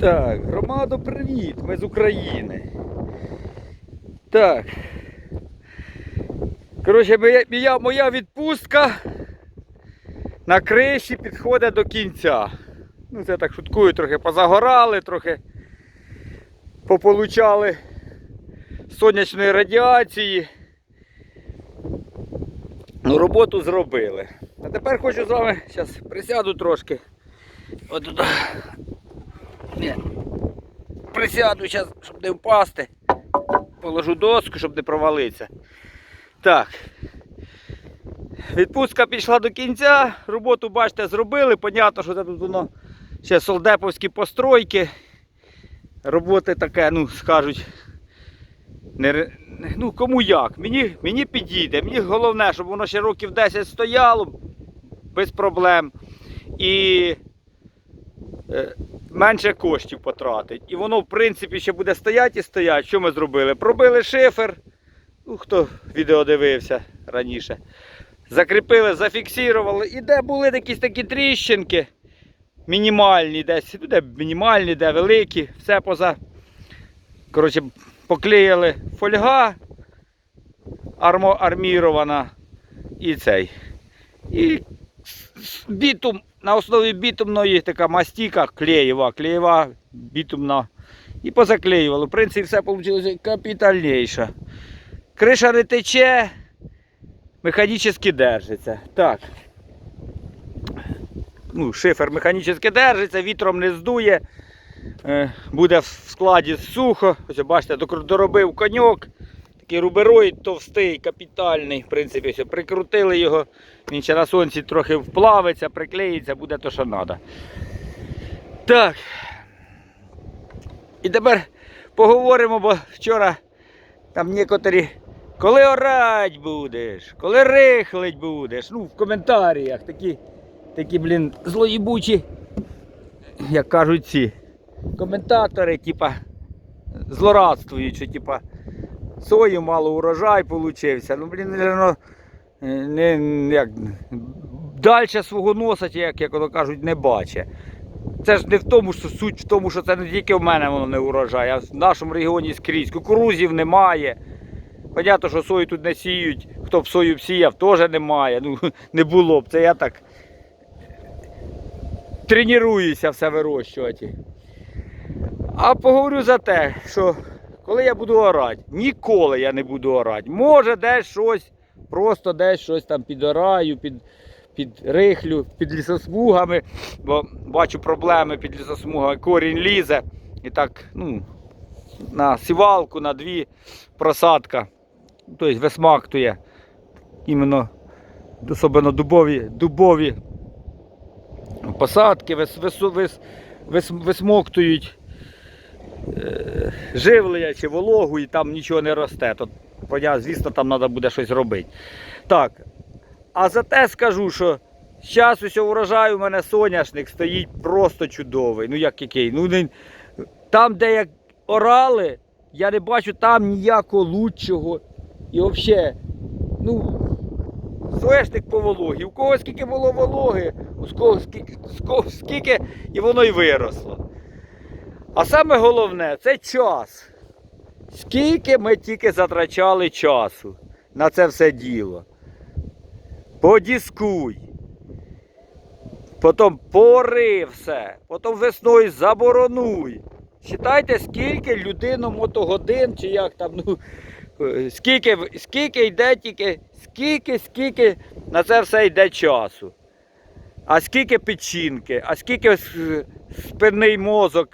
Так, громадо, привіт! Ми з України. Так. Коротше, моя, моя, відпустка на криші підходить до кінця. Ну, це так шуткую, трохи позагорали, трохи пополучали сонячної радіації. Ну, роботу зробили. А тепер хочу з вами зараз присяду трошки. От туди. Ні. Присяду зараз, щоб не впасти. Положу доску, щоб не провалитися. Так. Відпустка пішла до кінця. Роботу, бачите, зробили. Понятно, що це тут воно ще солдеповські постройки. Роботи таке, ну, скажуть. Не, ну, кому як. Мені, мені підійде. Мені головне, щоб воно ще років 10 стояло без проблем. І е, менше коштів потратить. І воно, в принципі, ще буде стояти і стояти. Що ми зробили? Пробили шифер. Ну, хто відео дивився раніше. Закріпили, зафіксували. І де були якісь такі тріщинки. Мінімальні, десь, ну, де мінімальні, де великі, все поза. Коротше, поклеїли фольга армо, армірована і цей. І бітум, на основі бітумної така мастіка клеєва, клеєва бітумна. І позаклеювали. В принципі, все вийшло капітальніше. Криша не тече, механічно держиться. Так. Ну, шифер механічно держиться, вітром не здує. Е, Буде в складі сухо. Ось бачите, доробив коньок. Такий рубероїд товстий, капітальний. В принципі, ось прикрутили його. Він ще на сонці трохи вплавиться, приклеїться, буде то, що треба. Так. І тепер поговоримо, бо вчора там некоторі. Коли орать будеш, коли рихлить будеш. Ну, в коментарях такі, такі, блін, злоїбучі, як кажуть ці коментатори, типа, злорадствують, що типа сою мало урожай получився. Ну, блін, не, не, як, далі свого носить, як, як воно кажуть, не бачить. Це ж не в тому, що суть в тому, що це не тільки в мене воно не урожай, а в нашому регіоні скрізь. Кукурузів немає. Понятно, що сою тут не сіють. Хто б сою сіяв, теж немає. Ну, не було б. Це я так тренуюся все вирощувати. А поговорю за те, що коли я буду орати, ніколи я не буду орати. Може, десь щось, просто десь щось там підораю, під, під рихлю, під лісосмугами, бо бачу проблеми під лісосмугами, корінь лізе. І так, ну, на сівалку, на дві просадка. Тобто висмактує іменно особливо дубові, дубові посадки, вис, вис, вис, вис, висмоктують живлення чи вологу і там нічого не росте. То, звісно, там треба буде щось робити. Так. А зате скажу, що зараз усього урожаю у мене соняшник стоїть просто чудовий. Ну як який? Ну, не- там, де як орали, я не бачу там ніякого лучшого. І взагалі, ну, соняшник по вологі. У кого скільки було вологи, у кого скільки, скільки і воно й виросло. А саме головне це час. Скільки ми тільки затрачали часу на це все діло. Подіскуй. Потім пори все. Потім весною заборонуй. Считайте, скільки людину мотогодин, чи як там, ну, скільки, скільки йде тільки, скільки, скільки на це все йде часу. А скільки печінки, а скільки спинний мозок,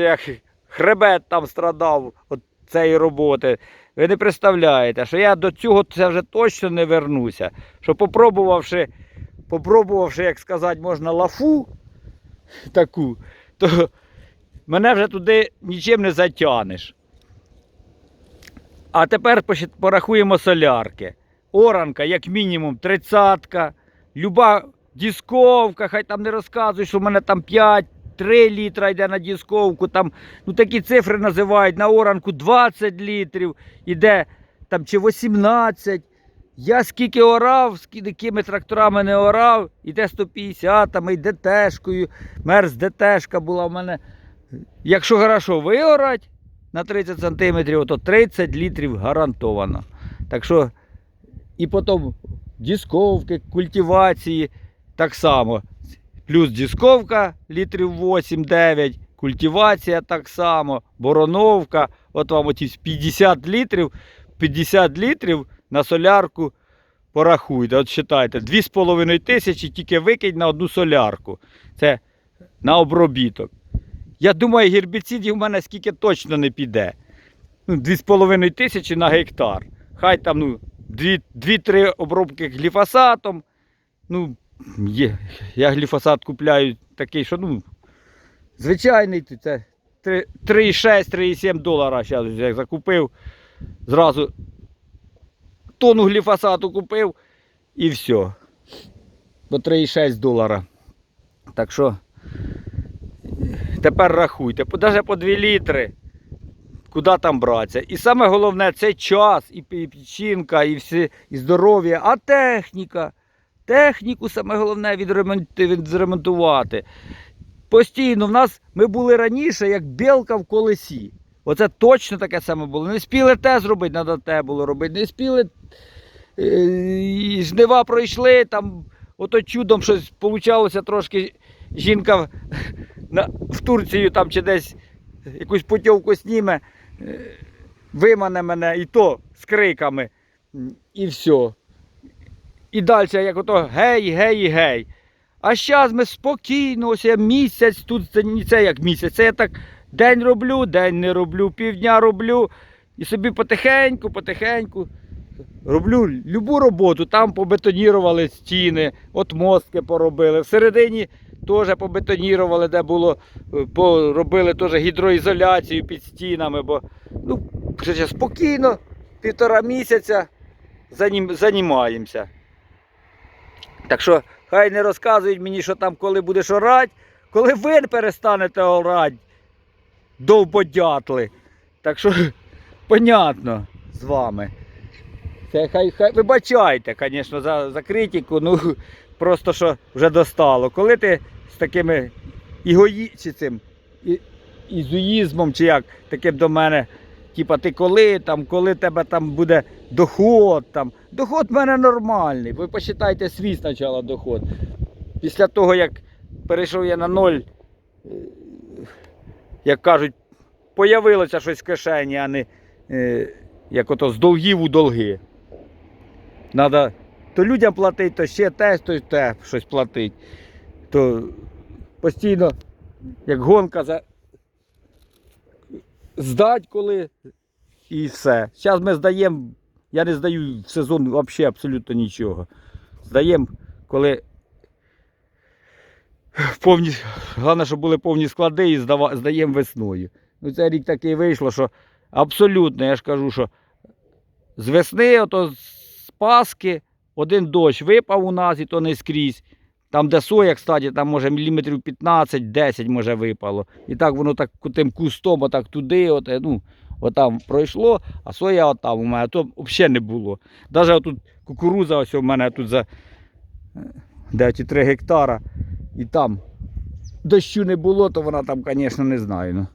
як хребет там страдав від цієї роботи. Ви не представляєте, що я до цього це вже точно не вернуся. Що попробувавши, попробувавши, як сказати, можна лафу таку, то мене вже туди нічим не затягнеш. А тепер порахуємо солярки. Оранка, як мінімум, тридцятка, люба дисковка, хай там не розказують, що в мене там 5, 3 літра йде на дисковку, там, ну такі цифри називають, на оранку 20 літрів, іде там чи 18. Я скільки орав, скількими тракторами не орав, іде 150, там і ДТшкою, мерз ДТшка була в мене якщо хорошо виорать на 30 см, то 30 літрів гарантовано. Так що, і потім дисковки, культивації так само. Плюс дисковка літрів 8-9, культивація так само, бороновка. От вам оті 50 літрів, 50 літрів на солярку порахуйте. От считайте, 2,5 тисячі тільки викинь на одну солярку. Це на обробіток. Я думаю, гербіцидів в мене скільки точно не піде. Ну, 2,5 тисячі на гектар. Хай там ну, 2-3 обробки гліфосатом. Ну, є. Я гліфосат купляю такий, що ну, звичайний, це 3,6-3,7 долара зараз я закупив. Зразу тонну гліфосату купив і все. По 3,6 долара. Так що тепер рахуйте, навіть по 2 літри. Куди там братися? І саме головне це час, і печінка, і, і здоров'я, а техніка. Техніку саме головне відремонтувати. Постійно в нас ми були раніше, як білка в колесі. Оце точно таке саме було. Не спіли те зробити, треба те було робити. Не спіли е, жнива пройшли, там ото чудом щось получалося трошки. Жінка в- Турцію там чи десь якусь путівку зніме, е, вимане мене і то з криками. І все. І далі, як ото гей, гей, гей. А зараз ми спокійно, ось я місяць, тут це не це як місяць, це я так день роблю, день не роблю, півдня роблю. І собі потихеньку, потихеньку роблю любу роботу. Там побетонірували стіни, от мостки поробили. Всередині теж побетонірували, де було, е, поробили теж гідроізоляцію під стінами, бо ну, спокійно, півтора місяця займаємося. Так що хай не розказують мені, що там, коли будеш орати, коли ви перестанете орати, довбодятли. Так що, понятно з вами. Це хай, хай вибачайте, звісно, за, за критику, ну просто що вже достало. Коли ти з такими ігої, чи цим, і, ізуїзмом, чи як, таким до мене, типа ти коли там, коли тебе там буде доход там. Доход в мене нормальний. Ви посчитайте свій спочатку доход. Після того, як перейшов я на ноль, е, як кажуть, появилося щось в кишені, а не е, як ото з долгів у долги. Надо то людям платити, то ще те, то те щось платить. То постійно, як гонка за здать коли і все. Зараз ми здаємо, я не здаю в сезон взагалі абсолютно нічого. Здаємо, коли повні, головне, щоб були повні склади і здаємо весною. Ну, цей рік такий вийшло, що абсолютно, я ж кажу, що з весни, ото з Паски, один дощ випав у нас, і то не скрізь. Там, де соя, кстати, там може міліметрів 15-10 може випало. І так воно так тим кустом, отак туди, от, е, ну, отам пройшло, а соя отам у мене, то взагалі не було. Навіть тут кукуруза ось у мене тут за е, де ті 3 гектара. І там дощу не було, то вона там, звісно, не знаю. Ну.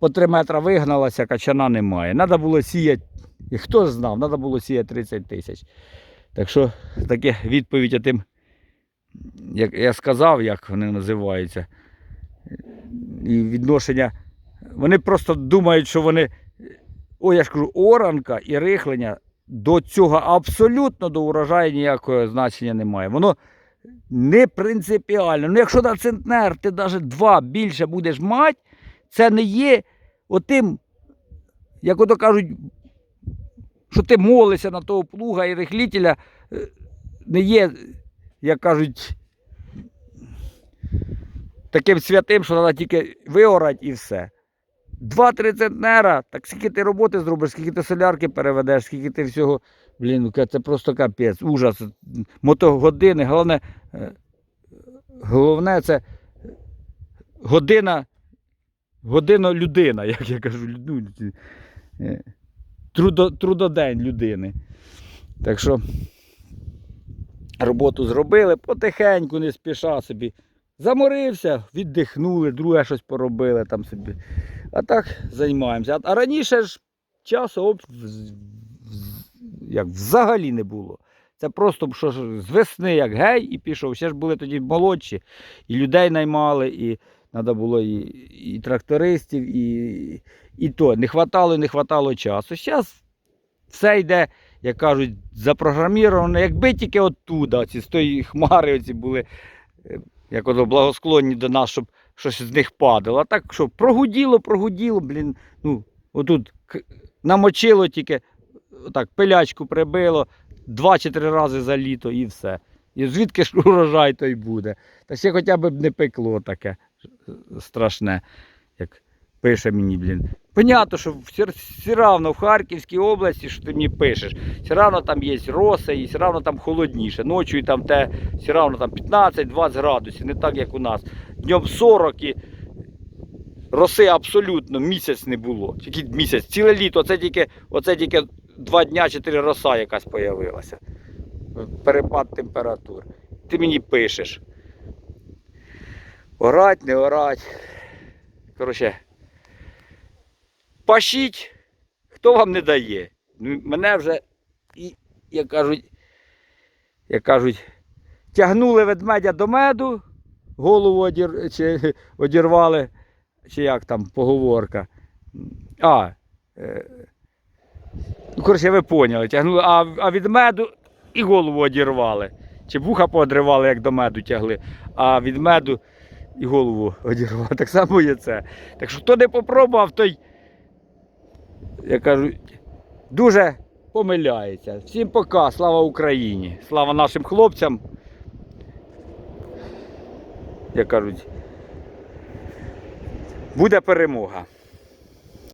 По 3 метри вигналася, качана немає. Треба було сіяти, і хто знав, треба було сіяти 30 тисяч. Так що таке відповідь тим, як я сказав, як вони називаються. І відношення. Вони просто думають, що вони. Ой, я ж кажу, оранка і рихлення до цього абсолютно до урожаю ніякого значення немає. Воно не принципіально. Ну, якщо на центнер ти навіть два більше будеш мати, це не є отим, як ото кажуть, що ти молишся на того плуга і рихлітеля, е, не є, як кажуть, таким святим, що треба тільки виорати і все. Два-три центнера, так скільки ти роботи зробиш, скільки ти солярки переведеш, скільки ти всього. Блін, ну, це просто капець, ужас. Мотогодини, головне, е, головне це година, година людина, як я кажу, ну, е, трудо, трудодень людини. Так що роботу зробили, потихеньку, не спіша собі. заморився, віддихнули, друге щось поробили там собі. А так займаємося. А, раніше ж часу як взагалі не було. Це просто що з весни, як гей, і пішов. Ще ж були тоді молодші, і людей наймали, і треба було і, і трактористів, і, і то. Не хватало, не хватало часу. Зараз все йде, як кажуть, запрограміровано, якби тільки оттуда, ці з тої хмари оці були, е, як ото благосклонні до нас, щоб щось з них падало. А так що прогуділо, прогуділо, блін, ну, отут намочило тільки, отак, пилячку прибило два чи три рази за літо і все. І звідки ж урожай той буде. Та ще хоча б не пекло таке е, страшне, як пише мені, блін. Понятно, що все, равно в Харківській області, що ти мені пишеш, все равно там є роса і все равно там холодніше. Ночі там те все равно там 15-20 градусів, не так як у нас. Днем 40 і роси абсолютно місяць не було. Тільки місяць, ціле літо, оце тільки, оце тільки два дня чи три роса якась появилася. Перепад температур. Ти мені пишеш. Орать, не орать. Коротше, пашіть, хто вам не дає. Ну, мене вже, як кажуть, як кажуть, тягнули ведмедя до меду, голову одір, чи, одірвали, чи як там поговорка. А, е, ну, коротше, ви поняли, тягнули, а, а від меду і голову одірвали. Чи вуха поодривали, як до меду тягли, а від меду і голову одірвали. Так само є це. Так що хто не попробував, той, я кажу, дуже помиляється. Всім пока, слава Україні, слава нашим хлопцям. Як кажуть, буде перемога.